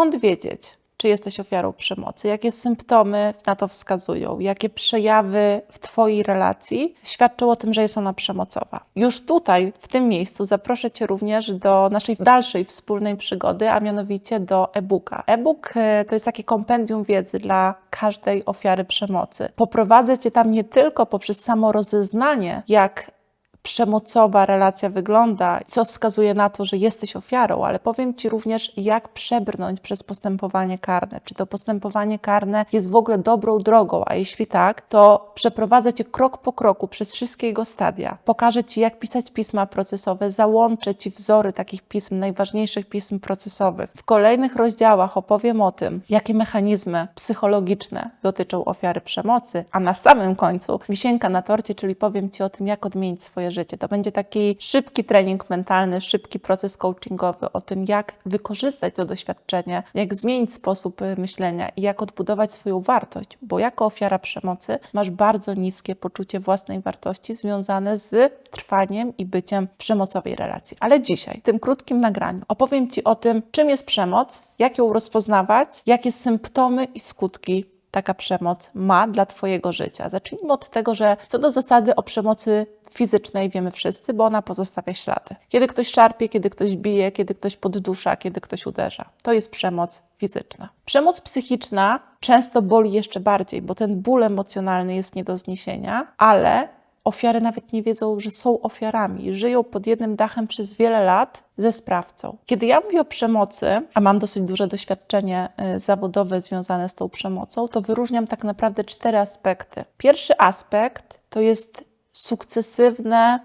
skąd wiedzieć, czy jesteś ofiarą przemocy, jakie symptomy na to wskazują, jakie przejawy w Twojej relacji świadczą o tym, że jest ona przemocowa. Już tutaj, w tym miejscu, zaproszę Cię również do naszej dalszej wspólnej przygody, a mianowicie do e-booka. E-book e, to jest takie kompendium wiedzy dla każdej ofiary przemocy. Poprowadzę Cię tam nie tylko poprzez samo rozeznanie, jak przemocowa relacja wygląda, co wskazuje na to, że jesteś ofiarą, ale powiem Ci również, jak przebrnąć przez postępowanie karne. Czy to postępowanie karne jest w ogóle dobrą drogą, a jeśli tak, to przeprowadzę Cię krok po kroku przez wszystkie jego stadia. Pokażę Ci, jak pisać pisma procesowe, załączę Ci wzory takich pism, najważniejszych pism procesowych. W kolejnych rozdziałach opowiem o tym, jakie mechanizmy psychologiczne dotyczą ofiary przemocy, a na samym końcu wisienka na torcie, czyli powiem Ci o tym, jak odmienić swoje życie. To będzie taki szybki trening mentalny, szybki proces coachingowy o tym, jak wykorzystać to doświadczenie, jak zmienić sposób y, myślenia i jak odbudować swoją wartość, bo jako ofiara przemocy masz bardzo niskie poczucie własnej wartości związane z trwaniem i byciem w przemocowej relacji. Ale dzisiaj, w tym krótkim nagraniu, opowiem Ci o tym, czym jest przemoc, jak ją rozpoznawać, jakie symptomy i skutki taka przemoc ma dla Twojego życia. Zacznijmy od tego, że co do zasady o przemocy fizycznej wiemy wszyscy, bo ona pozostawia ślady. Kiedy ktoś szarpie, kiedy ktoś bije, kiedy ktoś poddusza, kiedy ktoś uderza. To jest przemoc fizyczna. Przemoc psychiczna często boli jeszcze bardziej, bo ten ból emocjonalny jest nie do zniesienia, ale ofiary nawet nie wiedzą, że są ofiarami żyją pod jednym dachem przez wiele lat ze sprawcą. Kiedy ja mówię o przemocy, a mam dosyć duże doświadczenie y, zawodowe związane z tą przemocą, to wyróżniam tak naprawdę cztery aspekty. Pierwszy aspekt to jest sukcesywne,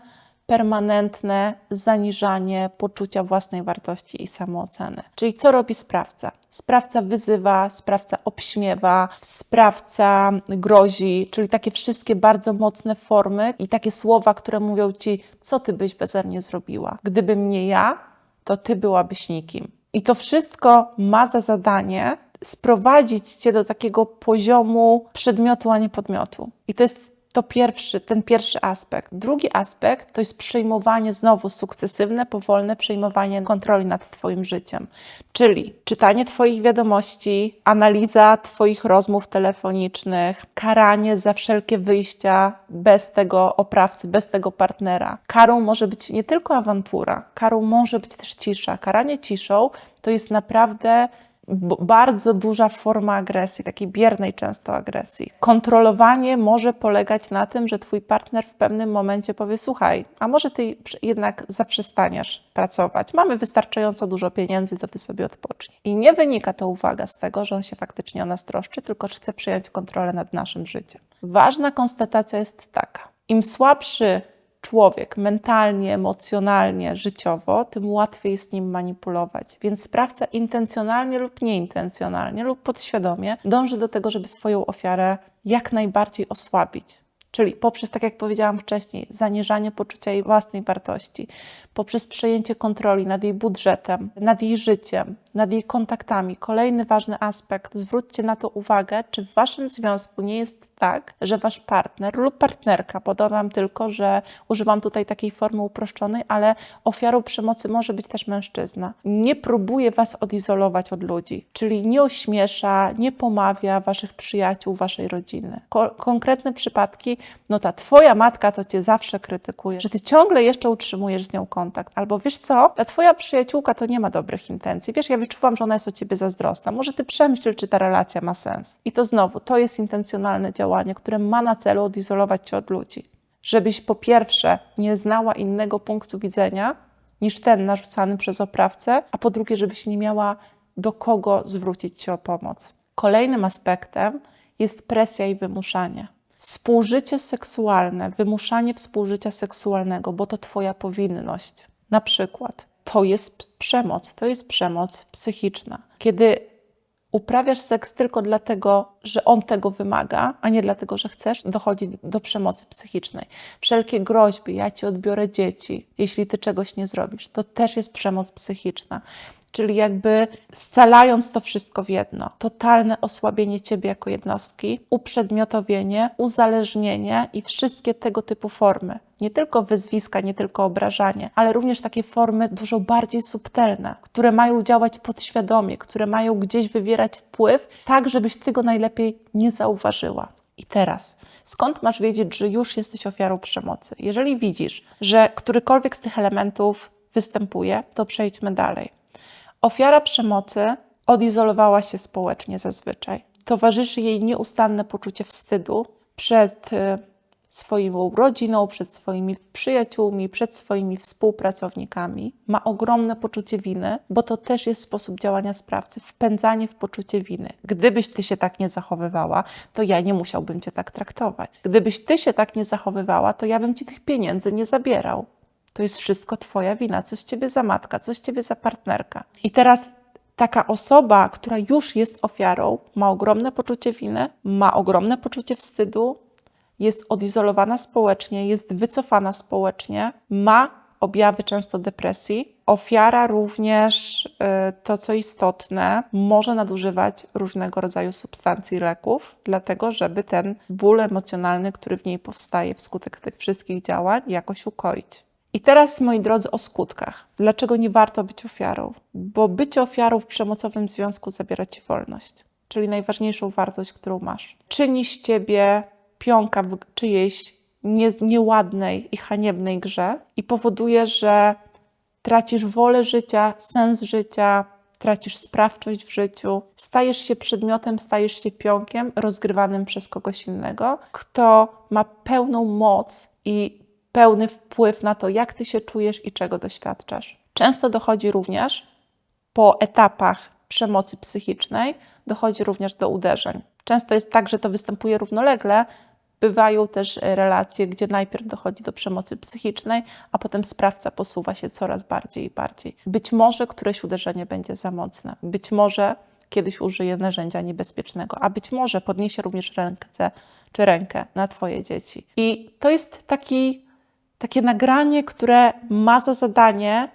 permanentne zaniżanie poczucia własnej wartości i samooceny. Czyli co robi sprawca? Sprawca wyzywa, sprawca obśmiewa, sprawca grozi, czyli takie wszystkie bardzo mocne formy i takie słowa, które mówią ci, co ty byś beze mnie zrobiła. Gdybym nie ja, to ty byłabyś nikim. I to wszystko ma za zadanie sprowadzić cię do takiego poziomu przedmiotu, a nie podmiotu. I to jest to pierwszy, ten pierwszy aspekt. Drugi aspekt to jest przejmowanie znowu sukcesywne, powolne przejmowanie kontroli nad Twoim życiem. Czyli czytanie Twoich wiadomości, analiza Twoich rozmów telefonicznych, karanie za wszelkie wyjścia bez tego oprawcy, bez tego partnera. Karą może być nie tylko awantura, karą może być też cisza. Karanie ciszą to jest naprawdę bardzo duża forma agresji, takiej biernej często agresji. Kontrolowanie może polegać na tym, że twój partner w pewnym momencie powie: Słuchaj, a może ty jednak zaprzestaniesz pracować? Mamy wystarczająco dużo pieniędzy, to ty sobie odpocznij. I nie wynika to uwaga z tego, że on się faktycznie o nas troszczy, tylko chce przejąć kontrolę nad naszym życiem. Ważna konstatacja jest taka: im słabszy człowiek mentalnie, emocjonalnie, życiowo, tym łatwiej jest nim manipulować. Więc sprawca intencjonalnie lub nieintencjonalnie lub podświadomie dąży do tego, żeby swoją ofiarę jak najbardziej osłabić. Czyli poprzez, tak jak powiedziałam wcześniej, zaniżanie poczucia jej własnej wartości, poprzez przejęcie kontroli nad jej budżetem, nad jej życiem, nad jej kontaktami. Kolejny ważny aspekt, zwróćcie na to uwagę, czy w waszym związku nie jest tak, że wasz partner lub partnerka, podam tylko, że używam tutaj takiej formy uproszczonej, ale ofiarą przemocy może być też mężczyzna. Nie próbuje was odizolować od ludzi, czyli nie ośmiesza, nie pomawia waszych przyjaciół, waszej rodziny. Ko konkretne przypadki, no ta twoja matka to cię zawsze krytykuje, że ty ciągle jeszcze utrzymujesz z nią kontakt, albo wiesz co, ta twoja przyjaciółka to nie ma dobrych intencji. Wiesz, ja wyczuwam, że ona jest o ciebie zazdrosna. Może ty przemyśl, czy ta relacja ma sens. I to znowu, to jest intencjonalne działanie, które ma na celu odizolować cię od ludzi. Żebyś po pierwsze nie znała innego punktu widzenia niż ten narzucany przez oprawcę, a po drugie, żebyś nie miała do kogo zwrócić się o pomoc. Kolejnym aspektem jest presja i wymuszanie. Współżycie seksualne, wymuszanie współżycia seksualnego, bo to Twoja powinność. Na przykład to jest przemoc, to jest przemoc psychiczna. Kiedy uprawiasz seks tylko dlatego, że on tego wymaga, a nie dlatego, że chcesz, dochodzi do przemocy psychicznej. Wszelkie groźby, ja ci odbiorę dzieci, jeśli ty czegoś nie zrobisz, to też jest przemoc psychiczna. Czyli jakby scalając to wszystko w jedno. Totalne osłabienie ciebie jako jednostki, uprzedmiotowienie, uzależnienie i wszystkie tego typu formy. Nie tylko wyzwiska, nie tylko obrażanie, ale również takie formy dużo bardziej subtelne, które mają działać podświadomie, które mają gdzieś wywierać wpływ, tak żebyś ty go najlepiej nie zauważyła. I teraz, skąd masz wiedzieć, że już jesteś ofiarą przemocy? Jeżeli widzisz, że którykolwiek z tych elementów występuje, to przejdźmy dalej. Ofiara przemocy odizolowała się społecznie zazwyczaj. Towarzyszy jej nieustanne poczucie wstydu przed y, swoją rodziną, przed swoimi przyjaciółmi, przed swoimi współpracownikami. Ma ogromne poczucie winy, bo to też jest sposób działania sprawcy wpędzanie w poczucie winy. Gdybyś ty się tak nie zachowywała, to ja nie musiałbym cię tak traktować. Gdybyś ty się tak nie zachowywała, to ja bym ci tych pieniędzy nie zabierał. To jest wszystko Twoja wina, coś Ciebie za matka, coś Ciebie za partnerka. I teraz taka osoba, która już jest ofiarą, ma ogromne poczucie winy, ma ogromne poczucie wstydu, jest odizolowana społecznie, jest wycofana społecznie, ma objawy często depresji. Ofiara również, y, to co istotne, może nadużywać różnego rodzaju substancji, leków, dlatego żeby ten ból emocjonalny, który w niej powstaje wskutek tych wszystkich działań, jakoś ukoić. I teraz, moi drodzy, o skutkach. Dlaczego nie warto być ofiarą? Bo bycie ofiarą w przemocowym związku zabiera ci wolność, czyli najważniejszą wartość, którą masz. Czyni z ciebie pionka w czyjejś nie, nieładnej i haniebnej grze i powoduje, że tracisz wolę życia, sens życia, tracisz sprawczość w życiu, stajesz się przedmiotem, stajesz się pionkiem rozgrywanym przez kogoś innego, kto ma pełną moc i pełny wpływ na to, jak ty się czujesz i czego doświadczasz. Często dochodzi również po etapach przemocy psychicznej, dochodzi również do uderzeń. Często jest tak, że to występuje równolegle. Bywają też relacje, gdzie najpierw dochodzi do przemocy psychicznej, a potem sprawca posuwa się coraz bardziej i bardziej. Być może któreś uderzenie będzie za mocne, być może kiedyś użyje narzędzia niebezpiecznego, a być może podniesie również rękę czy rękę na Twoje dzieci. I to jest taki takie nagranie, które ma za zadanie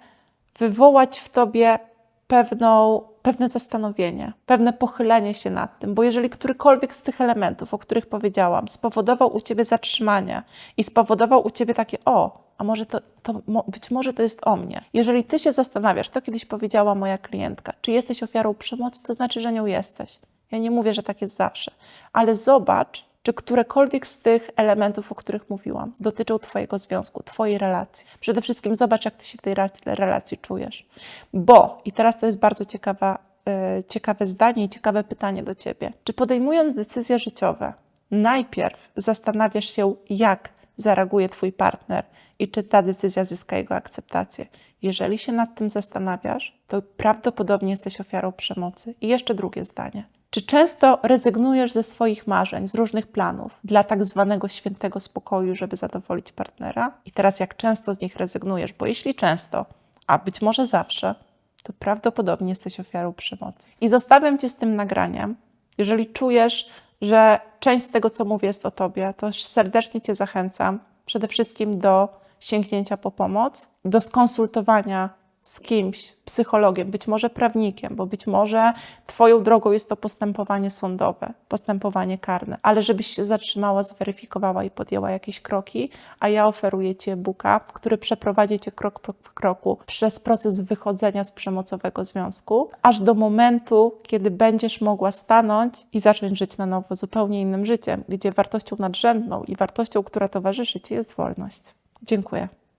wywołać w tobie pewną, pewne zastanowienie, pewne pochylenie się nad tym, bo jeżeli którykolwiek z tych elementów, o których powiedziałam, spowodował u ciebie zatrzymanie i spowodował u ciebie takie o, a może to, to być może to jest o mnie. Jeżeli ty się zastanawiasz, to kiedyś powiedziała moja klientka, czy jesteś ofiarą przemocy, to znaczy, że nią jesteś. Ja nie mówię, że tak jest zawsze, ale zobacz, czy którekolwiek z tych elementów, o których mówiłam, dotyczą Twojego związku, Twojej relacji. Przede wszystkim zobacz, jak Ty się w tej relacji czujesz. Bo, i teraz to jest bardzo ciekawa, yy, ciekawe zdanie i ciekawe pytanie do Ciebie. Czy podejmując decyzje życiowe, najpierw zastanawiasz się, jak zareaguje Twój partner i czy ta decyzja zyska jego akceptację. Jeżeli się nad tym zastanawiasz, to prawdopodobnie jesteś ofiarą przemocy. I jeszcze drugie zdanie. Czy często rezygnujesz ze swoich marzeń, z różnych planów dla tak zwanego świętego spokoju, żeby zadowolić partnera? I teraz, jak często z nich rezygnujesz? Bo jeśli często, a być może zawsze, to prawdopodobnie jesteś ofiarą przemocy. I zostawiam cię z tym nagraniem. Jeżeli czujesz, że część z tego, co mówię, jest o tobie, to serdecznie cię zachęcam przede wszystkim do sięgnięcia po pomoc, do skonsultowania z kimś, psychologiem, być może prawnikiem, bo być może Twoją drogą jest to postępowanie sądowe, postępowanie karne, ale żebyś się zatrzymała, zweryfikowała i podjęła jakieś kroki, a ja oferuję Ci e-booka, który przeprowadzi Cię krok po kroku przez proces wychodzenia z przemocowego związku, aż do momentu, kiedy będziesz mogła stanąć i zacząć żyć na nowo zupełnie innym życiem, gdzie wartością nadrzędną i wartością, która towarzyszy Ci jest wolność. Dziękuję.